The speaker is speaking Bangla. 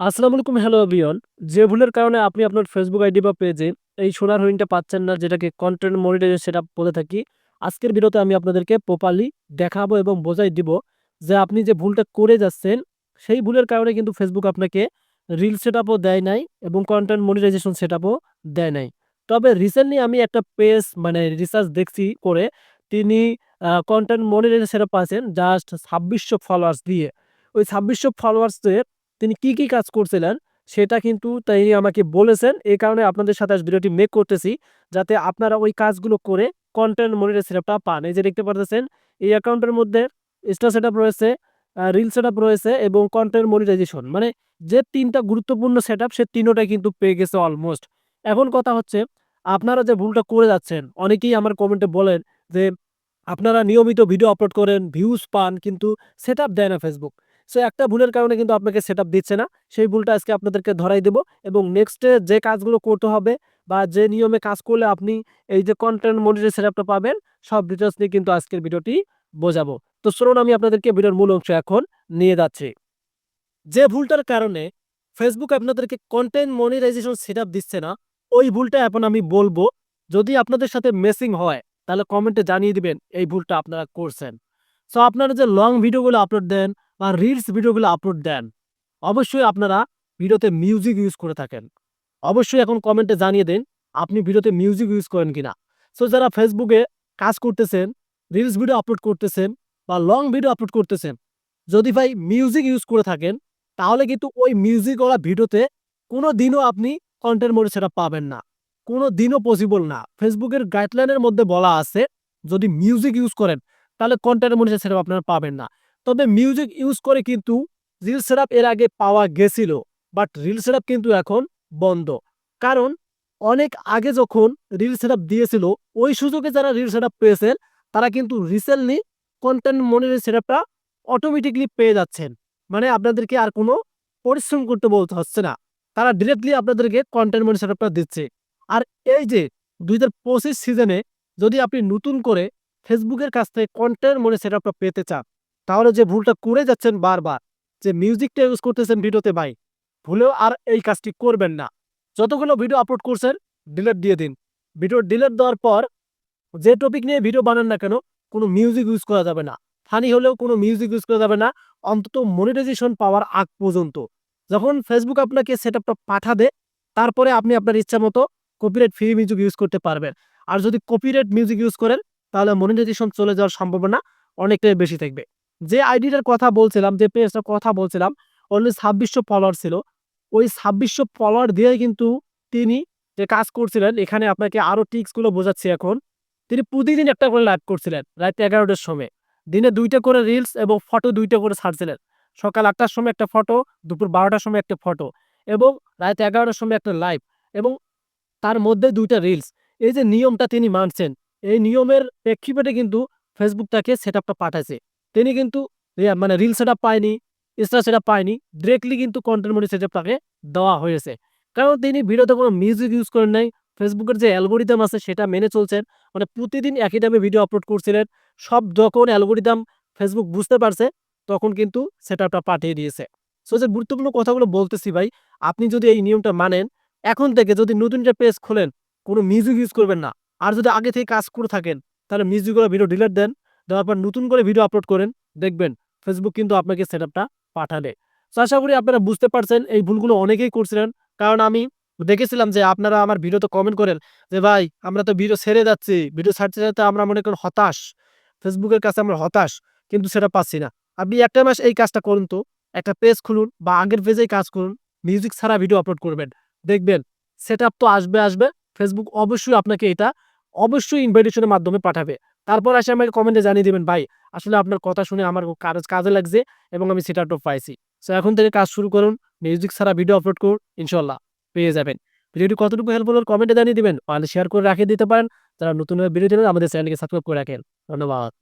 আসসালামু আলাইকুম হ্যালো এভরিওয়ান যে ভুলের কারণে আপনি আপনার ফেসবুক আইডি বা পেজে এই সোনার হরিণটা পাচ্ছেন না, যেটাকে কন্টেন্ট মনিটাইজেশন সেটা বলে থাকি, আজকের ভিডিওতে আমি আপনাদেরকে প্রপারলি দেখাবো এবং বোঝাই দিব যে আপনি যে ভুলটা করে যাচ্ছেন, সেই ভুলের কারণে কিন্তু ফেসবুক আপনাকে রিল সেট আপও দেয় নাই এবং কন্টেন্ট মনিটাইজেশন সেট আপও দেয় নাই। তবে রিসেন্টলি আমি একটা পেজ মানে রিসার্চ দেখছি করে, তিনি কন্টেন্ট মনিটাইজেশন সেট আপ পাচ্ছেন জাস্ট ছাব্বিশশো ফলোয়ার্স দিয়ে। ওই ছাব্বিশশো ফলোয়ার্সের তিনি কি, কি কাজ করছিলেন সেটা কিন্তু তিনি আমাকে বলেছেন। এই কারণে আপনাদের সাথে আজ ভিডিওটি মেক করতেছি। যাতে আপনারা ওই কাজগুলো করে কনটেন্ট মনিটাইজ সেটআপটা পান। এই যে দেখতে পারতেছেন এই অ্যাকাউন্টের মধ্যে স্টার সেটআপ রয়েছে, রিল সেটআপ রয়েছে এবং কনটেন্ট মনিটাইজেশন মানে যে ৩ টা গুরুত্বপূর্ণ সেটআপ সে তিনোটাই কিন্তু পেয়ে গেছে অলমোস্ট। এখন কথা হচ্ছে আপনারা যে ভুলটা করে যাচ্ছেন অনেকেই আমার কমেন্টে বলেন যে আপনারা নিয়মিত ভিডিও আপলোড করেন, ভিউজ পান কিন্তু সেট আপ দেয় না ফেসবুক। সো একটা ভুলের কারণে কিন্তু আপনাকে সেটআপ দিচ্ছে না। সেই ভুলটা আজকে আপনাদেরকে ধরাই দেব এবং নেক্সটে যে কাজগুলো করতে হবে বা যে নিয়মে কাজ করলে আপনি এই যে কন্টেন্ট মনিটাইজেশন সেটআপটা পাবেন সব ডিটেলস নিয়ে কিন্তু আজকের ভিডিওটি বোঝাবো। তো চলুন আমি আপনাদেরকে ভিডিওর মূল অংশ এখন নিয়ে যাচ্ছি। যে ভুলটার কারণে ফেসবুক আপনাদেরকে কন্টেন্ট মনিটাইজেশন সেটআপ দিচ্ছে না, ওই ভুলটা এখন আমি বলব। যদি আপনাদের সাথে মেসিং হয় তাহলে কমেন্টে জানিয়ে দিবেন এই ভুলটা আপনারা করছেন। সো আপনারা যে লং ভিডিওগুলো আপলোড দেন বা রিলস ভিডিওগুলো আপলোড দেন, অবশ্যই আপনারা ভিডিওতে মিউজিক ইউজ করে থাকেন। অবশ্যই এখন কমেন্টে জানিয়ে দিন আপনি ভিডিওতে মিউজিক ইউজ করেন কিনা। সো যারা ফেসবুকে কাজ করতেছেন, রিলস ভিডিও আপলোড করতেছেন বা লং ভিডিও আপলোড করতেছেন, যদি ভাই মিউজিক ইউজ করে থাকেন তাহলে কিন্তু ওই মিউজিকওয়ালা ভিডিওতে কোনো দিনও আপনি কনটেন্ট মনিটাইজেশন সেটআপ পাবেন না। কোনো দিনও পসিবল না। ফেসবুকের গাইডলাইনের মধ্যে বলা আছে যদি মিউজিক ইউজ করেন তাহলে কন্টেন্ট মনিটাইজেশন সেটআপ আপনারা পাবেন না। তবে মিউজিক ইউজ করে কিন্তু রিল সেটআপ এর আগে পাওয়া গেছিল। বাট রিল সেটআপ কিন্তু এখন বন্ধ। কারণ অনেক আগে যখন রিল সেটআপ দিয়েছিল ওই সুযোগে যারা রিল সেটআপ পেয়েছেন তারা কিন্তু রিসেন্টলি কনটেন্ট মনিটাইজেশন সেটআপটা অটোমেটিকলি পেয়ে যাচ্ছেন। মানে আপনাদেরকে আর কোনো পরিশ্রম করতে বলতে হচ্ছে না। তারা ডিরেক্টলি আপনাদেরকে কনটেন্ট মনিটাইজেশন সেটআপটা দিচ্ছে। আর এই যে ২০২৫ সিজনে যদি আপনি নতুন করে ফেসবুকের কাছ থেকে কনটেন্ট মনিটাইজেশন সেটআপটা পেতে চান, তাহলে যে ভুলটা করে যাচ্ছেন বারবার যে মিউজিকটা ইউজ করতেছেন ভিডিওতে ভাই, ভুলেও আর এই কাজটি করবেন না। যতগুলো ভিডিও আপলোড করছেন ডিলেট দিয়ে দিন। ভিডিও ডিলেট দেওয়ার পর যে টপিক নিয়ে ভিডিও বানান না কেন কোনো মিউজিক ইউজ করা যাবে না। ফানি হলেও কোনো মিউজিক ইউজ করা যাবে না অন্তত মনিটাইজেশন পাওয়ার আগ পর্যন্ত। যখন ফেসবুক আপনাকে সেটআপটা পাঠাবে তারপরে আপনি আপনার ইচ্ছামতো কপিরাইট ফ্রি মিউজিক ইউজ করতে পারবেন। আর যদি কপিরাইট মিউজিক ইউজ করেন তাহলে মনিটাইজেশন চলে যাওয়ার সম্ভাবনা অনেকটাই বেশি থাকবে। যে আইডিটার কথা বলছিলাম, যে পেজটার কথা বলছিলাম অনলি ২৬০০ ফলোয়ার ছিল। ওই ২৬০০ ফলোয়ার দিয়ে কিন্তু তিনি যে কাজ করছিলেন এখানে আপনাকে আরও টিক্সগুলো বোঝাচ্ছি এখন। তিনি প্রতিদিন একটা করে লাইভ করছিলেন রাত এগারোটার সময়। দিনে দুইটা করে রিলস এবং ফটো দুইটা করে ছাড়ছিলেন। সকাল আটটার সময় একটা ফটো, দুপুর বারোটার সময় একটা ফটো এবং রাত এগারোটার সময় একটা লাইভ এবং তার মধ্যে দুইটা রিলস। এই যে নিয়মটা তিনি মানছেন, এই নিয়মের প্রেক্ষিপটে কিন্তু ফেসবুক তাকে সেট আপটা পাঠাইছে। তিনি কিন্তু মানে রিল সেটআপ পায়নি, স্টার সেটআপ পায়নি। ডিরেক্টলি কিন্তু কনটেন্ট সেটআপ তাকে দেওয়া হয়েছে। কারণ তিনি ভিডিওতে কোনো মিউজিক ইউজ করেন নাই। ফেসবুকের যে অ্যালগরিদম আছে সেটা মেনে চলছেন। মানে প্রতিদিন একই টাইমে ভিডিও আপলোড করছিলেন। সব যখন অ্যালগরিদম ফেসবুক বুঝতে পারছে তখন কিন্তু সেটআপটা পাঠিয়ে দিয়েছে। সো যে গুরুত্বপূর্ণ কথাগুলো বলতেছি ভাই, আপনি যদি এই নিয়মটা মানেন, এখন থেকে যদি নতুন একটা পেজ খোলেন কোনো মিউজিক ইউজ করবেন না। আর যদি আগে থেকে কাজ করে থাকেন তাহলে মিউজিকগুলো ভিডিও ডিলিট দেন। দেওয়ার পর নতুন করে ভিডিও আপলোড করেন। দেখবেন ফেসবুক কিন্তু আপনাকে সেটআপটা পাঠাবে। সো আশা করি আপনারা বুঝতে পারছেন এই ভুলগুলো অনেকেই করছিলেন। কারণ আমি দেখেছিলাম যে আপনারা আমার ভিডিওতে কমেন্ট করেন যে ভাই আমরা তো ভিডিও ছেড়ে যাচ্ছি। ভিডিও ছাড়তে, ছাড়তে আমরা মনে করেন হতাশ। ফেসবুকের কাছে আমরা হতাশ। কিন্তু সেটা পাচ্ছি না। আপনি একটা মাস এই কাজটা করুন তো। একটা পেজ খুলুন বা আগের পেজেই কাজ করুন। মিউজিক ছাড়া ভিডিও আপলোড করবেন। দেখবেন সেটআপ তো আসবে, আসবে। ফেসবুক অবশ্যই আপনাকে এটা অবশ্যই ইনভাইটেশনের মাধ্যমে পাঠাবে। তারপর আসে আমাকে কমেন্টে জানিয়ে দেবেন, ভাই, আসলে আপনার কথা শুনে আমার কাজ, কাজে লাগছে এবং আমি সেটা টপ পাইছি। সো এখন থেকে কাজ শুরু করুন। মিউজিক ছাড়া ভিডিও আপলোড করুন। ইনশাল্লাহ পেয়ে যাবেন। ভিডিওটি কতটুকু হেল্প হলো কমেন্টে জানিয়ে দেবেন আর শেয়ার করে রাখিয়ে দিতে পারেন। যারা নতুন ভিডিও দিলেন আমাদের চ্যানেলকে সাবস্ক্রাইব করে রাখেন। ধন্যবাদ।